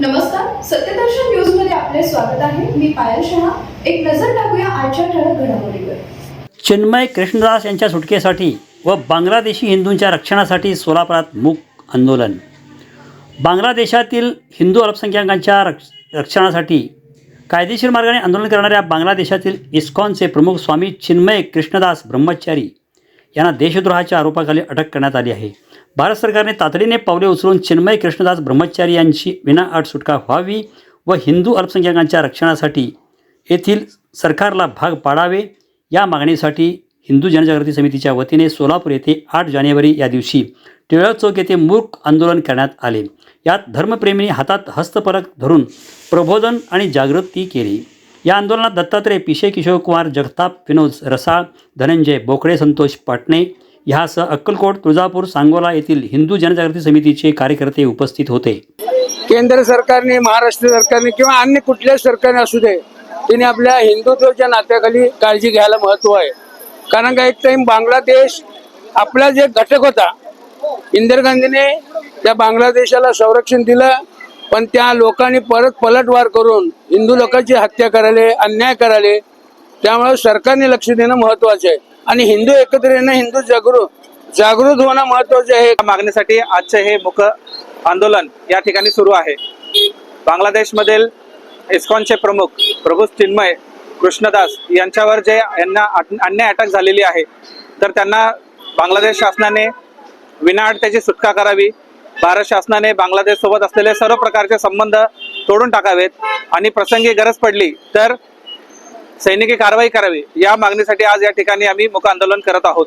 नमस्कार सत्यदर्शन न्यूजमध्ये आपले स्वागत आहे. मी पायल शहा. एक नजर टाकूया आजच्या ठळक घडामोडीवर. चिन्मय कृष्णदास यांच्या सुटकेसाठी व बांगलादेशी हिंदूंच्या रक्षणासाठी सोलापुरात मूक आंदोलन. बांगलादेशातील हिंदू अल्पसंख्याकांच्या रक्ष रक्षणासाठी कायदेशीर मार्गाने आंदोलन करणाऱ्या बांगलादेशातील इस्कॉनचे प्रमुख स्वामी चिन्मय कृष्णदास ब्रह्मचारी यांना देशद्रोहाच्या आरोपाखाली अटक करण्यात आली आहे. भारत सरकारने तातडीने पावले उचलून चिन्मय कृष्णदास ब्रह्मचारी यांची विनाअट सुटका व्हावी व हिंदू अल्पसंख्याकांच्या रक्षणासाठी येथील सरकारला भाग पाडावे या मागणीसाठी हिंदू जनजागृती समितीच्या वतीने सोलापूर येथे आठ जानेवारी या दिवशी टिळक चौक येथे मूर्ख आंदोलन करण्यात आले. यात धर्मप्रेमींनी हातात हस्तपरक धरून प्रबोधन आणि जागृती केली. या आंदोलनात दत्तात्रय पिशे किशोरकुमार जगताप विनोद रसाळ धनंजय बोकडे संतोष पाटणे ह्यासह अक्कलकोट तुळजापूर सांगोला येथील हिंदू जनजागृती समितीचे कार्यकर्ते उपस्थित होते. केंद्र सरकारने महाराष्ट्र सरकारने किंवा अन्य कुठल्याही सरकारने असू दे तिने आपल्या हिंदुत्वाच्या नात्याखाली काळजी घ्यायला महत्त्व आहे. कारण का एक टाइम बांगलादेश आपला जे घटक होता इंदिरा गांधीने त्या बांगलादेशाला संरक्षण दिलं पण त्या लोकांनी परत पलटवार करून हिंदू लोकांची हत्या करायले अन्याय करायले. त्यामुळे सरकारने लक्ष देणं महत्वाचं आहे. आणि हिंदू एकत्र येणं हिंदू जागृत जागृत होणं महत्वाचं आहे. मागणीसाठी आजचे हे मुख आंदोलन या ठिकाणी सुरू आहे. बांगलादेशमधील इस्कॉनचे प्रमुख प्रभू चिन्मय कृष्णदास यांच्यावर जे यांना अन्याय अटक झालेली आहे तर त्यांना बांगलादेश शासनाने विनाअट त्याची सुटका करावी. भारत शासनाने बांगलादेश सोबत असलेले सर्व प्रकारचे संबंध तोडून टाकावेत आणि प्रसंगी गरज पडली तर सैनिकी कारवाई करावी. या मागणीसाठी आज या ठिकाणी आम्ही मुख आंदोलन करत आहोत.